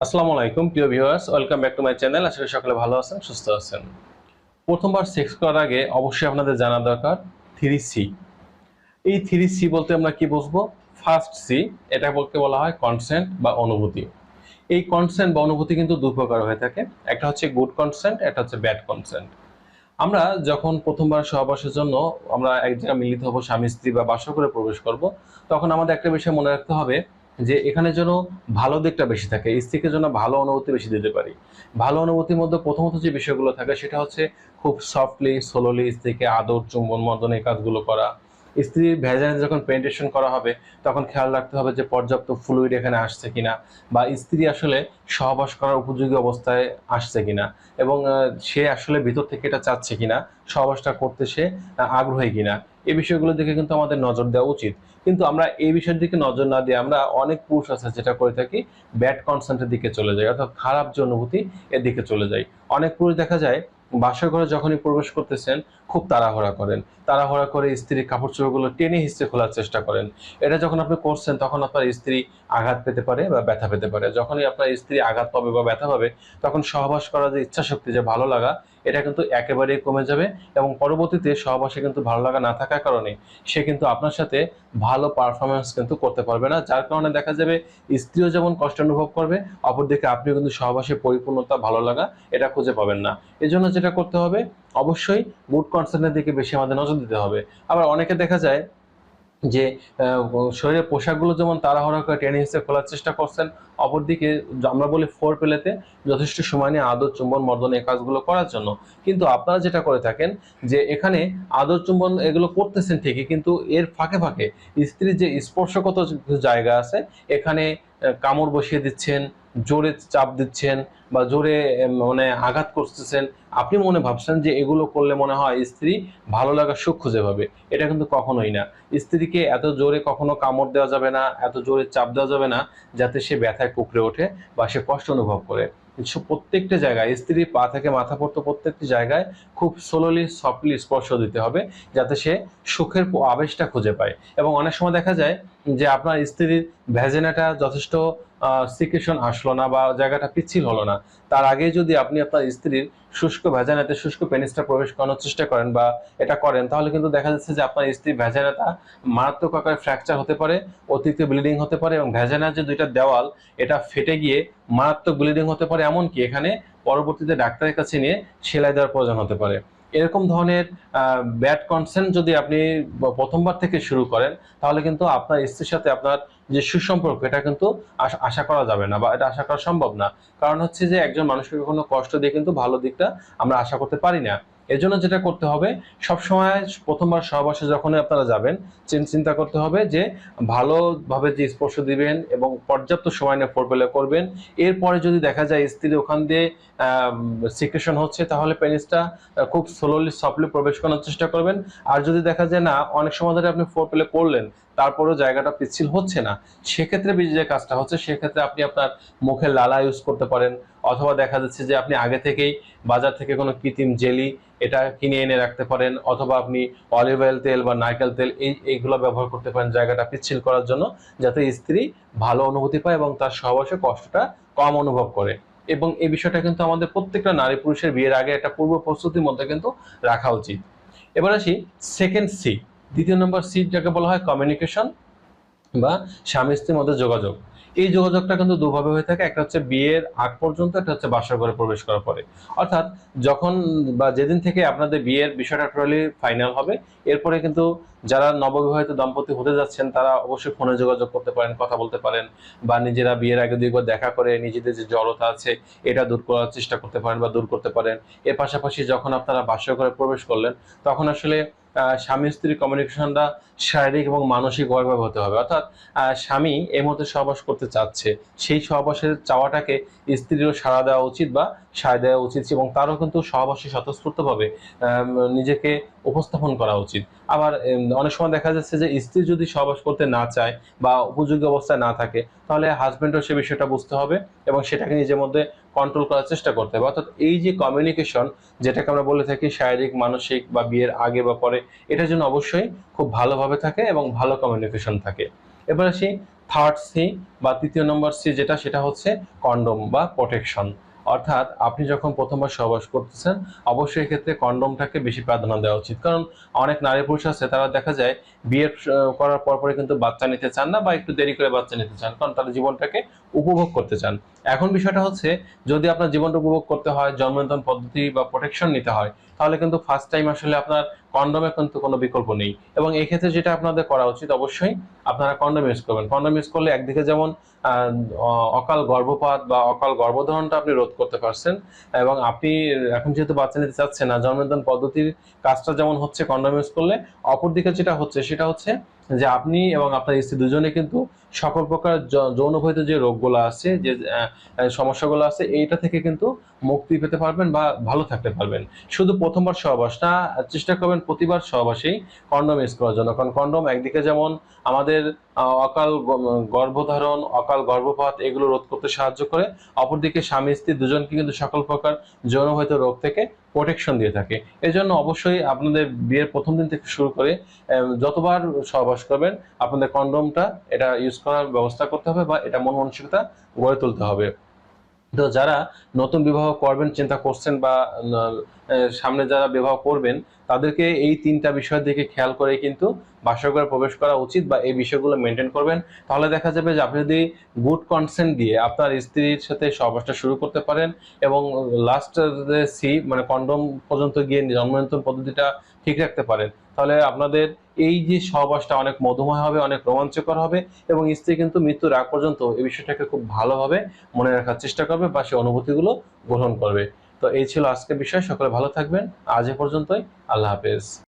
আসসালামু আলাইকুম, প্রিয় viewers welcome back to my channel আশা করি সকলে ভালো আছেন, সুস্থ আছেন। প্রথমবার সেক্স করার আগে অবশ্যই আপনাদের জানা দরকার থ্রি সি এই থ্রি সি বলতে আমরা কি বুঝব? ফার্স্ট সি এটা বলতে বলা হয় কনসেন্ট বা অনুভূতি। এই কনসেন্ট বা অনুভূতি কিন্তু দুই প্রকার হয়ে থাকে। একটা হচ্ছে গুড কনসেন্ট একটা হচ্ছে ব্যাড কনসেন্ট আমরা যখন প্রথমবার সহবাসের জন্য আমরা এক জায়গায় মিলিত হব, স্বামী স্ত্রী বা বাসা করে প্রবেশ করব, তখন আমাদের একটা বিষয় মনে রাখতে হবে যে এখানে যেন ভালো দিকটা বেশি থাকে, স্ত্রীকে যেন ভালো অনুভূতি বেশি দিতে পারি। ভালো অনুভূতির মধ্যে প্রথমত যে বিষয়গুলো থাকে সেটা হচ্ছে খুব সফটলি সোলোলি স্ত্রীকে আদর, চুম্বন, মর্দন এই কাজগুলো করা। স্ত্রীর ভেজানে যখন পেন্টেশন করা হবে, তখন খেয়াল রাখতে হবে যে পর্যাপ্ত ফ্লুইড এখানে আসছে কিনা বা স্ত্রী আসলে সহবাস করার উপযোগী অবস্থায় আসছে কিনা এবং সে আসলে ভিতর থেকে এটা চাচ্ছে কিনা, সহবাসটা করতে সে আগ্রহী কিনা। এই বিষয়গুলোর দিকে কিন্তু আমাদের নজর দেওয়া উচিত। কিন্তু আমরা এই বিষয়ের দিকে নজর না দিয়ে আমরা অনেক পুরুষ আছে যেটা করে থাকি ব্যাড কনসেন্টের দিকে চলে যাই, অর্থাৎ খারাপ যে অনুভূতি এর দিকে চলে যাই। অনেক পুরুষ দেখা যায় বাসর ঘরে যখনই প্রবেশ করতেছেন, খুব তাড়াহুড়া করেন। তাড়াহুড়া করে স্ত্রীর কাপড় চোপড়গুলো টেনে হিসেবে খোলার চেষ্টা করেন। এটা যখন আপনি করছেন, তখন আপনার স্ত্রী আঘাত পেতে পারে বা ব্যথা পেতে পারে। যখনই আপনার স্ত্রী আঘাত পাবে বা ব্যথা পাবে, তখন সহবাস করার যে ইচ্ছা শক্তি যে ভালো লাগা, এটা কিন্তু একেবারেই কমে যাবে এবং পরবর্তীতে সহবাসে কিন্তু ভালো লাগা না থাকার কারণে সে কিন্তু আপনার সাথে ভালো পারফরমেন্স কিন্তু করতে পারবে না। যার কারণে দেখা যাবে স্ত্রীও যেমন কষ্ট অনুভব করবে, অপরদিকে আপনিও কিন্তু সহবাসে পরিপূর্ণতা, ভালো লাগা, এটা খুঁজে পাবেন না। এজন্য যেটা করতে হবে, অবশ্যই গুড কনসেন্টের দিকে বেশি আমাদের নজর দিতে হবে। আবার অনেকে দেখা যায় যে শরীরের পোশাকগুলো যেমন তাড়াহুড়া করে টেনে হিসেবে খোলার চেষ্টা করছেন, অপরদিকে আমরা বলি ফোর পেলেতে যথেষ্ট সময় নিয়ে আদর, চুম্বন, মর্দন এই কাজগুলো করার জন্য। কিন্তু আপনারা যেটা করে থাকেন যে, এখানে আদর, চুম্বন এগুলো করতেছেন ঠিকই, কিন্তু এর ফাঁকে ফাঁকে স্ত্রীর যে স্পর্শগত জায়গা আছে, এখানে কামড় বসিয়ে দিচ্ছেন, জোরে চাপ দিচ্ছেন বা জোরে মানে আঘাত করতেছেন, আপনি মনে ভাবছেন যে এগুলো করলে মনে হয় স্ত্রী ভালো লাগার সুখ খুঁজে পাবে। এটা কিন্তু কখনোই না। স্ত্রীকে এত জোরে কখনো কামড় দেওয়া যাবে না, এত জোরে চাপ দেওয়া যাবে না, যাতে সে ব্যথায় কুকড়ে ওঠে বা সে কষ্ট অনুভব করে। প্রত্যেকটা জায়গায় স্ত্রীর পা থেকে মাথা পর্যন্ত প্রত্যেকটি জায়গায় খুব সোলোলি সফটলি স্পর্শ দিতে হবে, যাতে সে সুখের আবেশটা খুঁজে পায়। এবং অনেক সময় দেখা যায় যে আপনার স্ত্রীর ভ্যাজেনাটা যথেষ্ট সিকুয়েশন আসলো না বা জায়গাটা পিচ্ছিল হলো না। তার আগে যদি আপনি আপনার স্ত্রীর শুষ্ক ভেজানাতে শুষ্ক পেনিসটা প্রবেশ করানোর চেষ্টা করেন বা এটা করেন, তাহলে কিন্তু দেখা যাচ্ছে যে আপনার স্ত্রীর ভেজানাতা মারাত্মক আকারে ফ্র্যাকচার হতে পারে, অতিরিক্ত ব্লিডিং হতে পারে এবং ভেজানার যে দুইটা দেওয়াল, এটা ফেটে গিয়ে মারাত্মক ব্লিডিং হতে পারে। এমনকি এখানে পরবর্তীতে ডাক্তারের কাছে নিয়ে সেলাই দেওয়ার প্রয়োজন হতে পারে। এরকম ধরনের ব্যাড কনসেন্ট যদি আপনি প্রথমবার থেকে শুরু করেন, তাহলে কিন্তু আপনার স্ত্রীর সাথে আপনার যে সুসম্পর্ক, এটা কিন্তু আশা- করা যাবে না বা এটা আশা করা সম্ভব না। কারণ হচ্ছে যে, একজন মানুষকে কোনো কষ্ট দিয়ে কিন্তু ভালো দিকটা আমরা আশা করতে পারি না। এর জন্য যেটা করতে হবে, সবসময় প্রথমবার সহবাসে যখন আপনারা যাবেন চিন্তা করতে হবে যে ভালোভাবে যে স্পর্শ দিবেন এবং পর্যাপ্ত সময় নিয়ে ফোরবেলে করবেন। এরপরে যদি দেখা যায় স্ত্রী ওখান দিয়ে সিকুয়েশন হচ্ছে, তাহলে পেনিসটা খুব স্লোলি সফটলি প্রবেশ করার চেষ্টা করবেন। আর যদি দেখা যায় না, অনেক সময় ধরে আপনি ফোর পেলে করলেন তারপরেও জায়গাটা পিচ্ছিল হচ্ছে না। সেক্ষেত্রে যে কাজটা হচ্ছে, সেক্ষেত্রে আপনি আপনার মুখে লালা ইউজ করতে পারেন। অথবা দেখা যাচ্ছে যে আপনি আগে থেকেই বাজার থেকে কোনো কৃত্রিম জেলি এটা কিনে এনে রাখতে পারেন, অথবা আপনি অলিভ অয়েল তেল বা নারকেল তেল এই, এইগুলো ব্যবহার করতে পারেন জায়গাটা পিচ্ছিল করার জন্য, যাতে স্ত্রী ভালো অনুভূতি পায় এবং তার সহবাসে কষ্টটা কম অনুভব করে। এবং এই বিষয়টা কিন্তু আমাদের প্রত্যেকটা নারী পুরুষের বিয়ের আগে একটা পূর্ব প্রস্তুতির মধ্যে কিন্তু রাখা উচিত। এবার আসি সেকেন্ড সি দ্বিতীয় নম্বর সিট যাকে বলা হয় কমিউনিকেশন বা স্বামী স্ত্রীর মধ্যে যোগাযোগ। এই যোগাযোগটা কিন্তু দুভাবে হয়ে থাকে। একটা হচ্ছে বিয়ের আগ পর্যন্ত, একটা হচ্ছে বাসর ঘরে প্রবেশ করার পরে। অর্থাৎ যখন বা যেদিন থেকে আপনাদের বিয়ের বিষয়টা টোটালি ফাইনাল হবে, এরপরে কিন্তু যারা নববিবাহিত দম্পতি হতে যাচ্ছেন, তারা অবশ্যই ফোনে যোগাযোগ করতে পারেন, কথা বলতে পারেন বা নিজেরা বিয়ের আগে দুইবার দেখা করে নিজেদের যে জড়তা আছে, এটা দূর করার চেষ্টা করতে পারেন বা দূর করতে পারেন। এর পাশাপাশি যখন আপনারা বাসর ঘরে প্রবেশ করলেন, তখন আসলে স্বামী স্ত্রীর কমিউনিকেশনটা শারীরিক এবং মানসিক অভাবে হতে হবে। অর্থাৎ স্বামী এই মুহূর্তে সহবাস করতে চাচ্ছে। সেই সহবাসের চাওয়াটাকে স্ত্রীরও সাড়া দেওয়া উচিত বা সাড়া দেওয়া উচিত এবং তারও কিন্তু সহবাসে স্বতঃস্ফূর্তভাবে নিজেকে উপস্থাপন করা উচিত। আবার অনেক সময় দেখা যাচ্ছে যে স্ত্রী যদি সহবাস করতে না চায় বা উপযোগী অবস্থায় না থাকে, তাহলে হাজবেন্ডও সে বিষয়টা বুঝতে হবে এবং সেটাকে নিজের মধ্যে কন্ট্রোল করার চেষ্টা করতে হবে। অর্থাৎ এই যে কমিউনিকেশন যেটাকে আমরা বলে থাকি শারীরিক, মানসিক বা বিয়ের আগে বা পরে, এটার জন্য অবশ্যই খুব ভালোভাবে থাকে এবং ভালো কমিউনিকেশন থাকে। এবার আসি থার্ড সি বা তৃতীয় নম্বর সি যেটা, সেটা হচ্ছে কন্ডম বা প্রোটেকশন অর্থাৎ আপনি যখন প্রথমবার সহবাস করতেছেন, অবশ্যই এক্ষেত্রে কন্ডমটাকে বেশি প্রাধান্য দেওয়া উচিত। কারণ অনেক নারী পুরুষ আছে, তারা দেখা যায় বিয়ে করার পর পরে কিন্তু বাচ্চা নিতে চান না বা একটু দেরি করে বাচ্চা নিতে চান। কারণ তারা জীবনটাকে উপভোগ করতে চান। এখন বিষয়টা হচ্ছে, যদি আপনার জীবনটা উপভোগ করতে হয় জন্মনিয়ন্ত্রণ পদ্ধতি বা প্রোটেকশন নিতে হয়, তাহলে কিন্তু ফার্স্ট টাইম আসলে আপনার কন্ডমে কিন্তু কোনো বিকল্প নেই। এবং এই ক্ষেত্রে যেটা আপনাদের করা উচিত অবশ্যই, আপনারা কন্ডম ইউজ করবেন। কন্ডম ইউজ করলে একদিকে যেমন অকাল গর্ভপাত বা অকাল গর্ভধারণটা আপনি রোধ করতে পারছেন, এবং আপনি এখন যেহেতু বাচ্চা নিতে চাচ্ছেন না, জন্মদান পদ্ধতির কাজটা যেমন হচ্ছে কন্ডম ইউজ করলে, অপরদিকে যেটা হচ্ছে, সেটা হচ্ছে যে আপনি এবং আপনার স্ত্রী দুজনে কিন্তু সকল প্রকার য- যৌনভূত যে রোগগুলো আছে, যে সমস্যাগুলো আছে, এইটা থেকে কিন্তু মুক্তি পেতে পারবেন বা ভালো থাকতে পারবেন। শুধু প্রথমবার সহবাস না, চেষ্টা করবেন প্রতিবার সহবাসেই কন্ডম ইউজ করার জন্য। কারণ কন্ডম একদিকে যেমন আমাদের অকাল গর্ভধারণ, অকাল গর্ভপাত এগুলো রোধ করতে সাহায্য করে, অপরদিকে স্বামী স্ত্রী দুজনকে কিন্তু সকল প্রকার যৌনভূত রোগ থেকে প্রোটেকশন দিয়ে থাকে। এজন্য জন্য অবশ্যই আপনাদের বিয়ের প্রথম দিন থেকে শুরু করে যতবার সহবাস করবেন, আপনাদের কন্ডমটা এটা ইউজ করার ব্যবস্থা করতে হবে বা এটা মন মানসিকতা গড়ে তুলতে হবে। তো যারা নতুন বিবাহ করবেন, চিন্তা করছেন বা সামনে যারা বিবাহ করবেন, তাদেরকে এই তিনটা বিষয়ের দিকে খেয়াল করে কিন্তু বাসরঘরে প্রবেশ করা উচিত বা এই বিষয়গুলো মেনটেন করবেন। তাহলে দেখা যাবে যে আপনি যদি গুড কনসেন্ট দিয়ে আপনার স্ত্রীর সাথে সহবাসটা শুরু করতে পারেন এবং লাস্ট সি মানে কন্ডম পর্যন্ত গিয়ে জন্মনিয়ন্ত্রণ পদ্ধতিটা ঠিক রাখতে পারেন। তাহলে আপনাদের এই যে সহবাসটা অনেক মধুময় হবে, অনেক রোমাঞ্চকর হবে এবং স্ত্রী কিন্তু মৃত্যুর আগ পর্যন্ত এই বিষয়টাকে খুব ভালোভাবে মনে রাখার চেষ্টা করবে বা সে অনুভূতিগুলো গ্রহণ করবে। তো এই ছিল আজকের বিষয়। সকলে ভালো থাকবেন। আজ এ পর্যন্তই। আল্লাহ হাফেজ।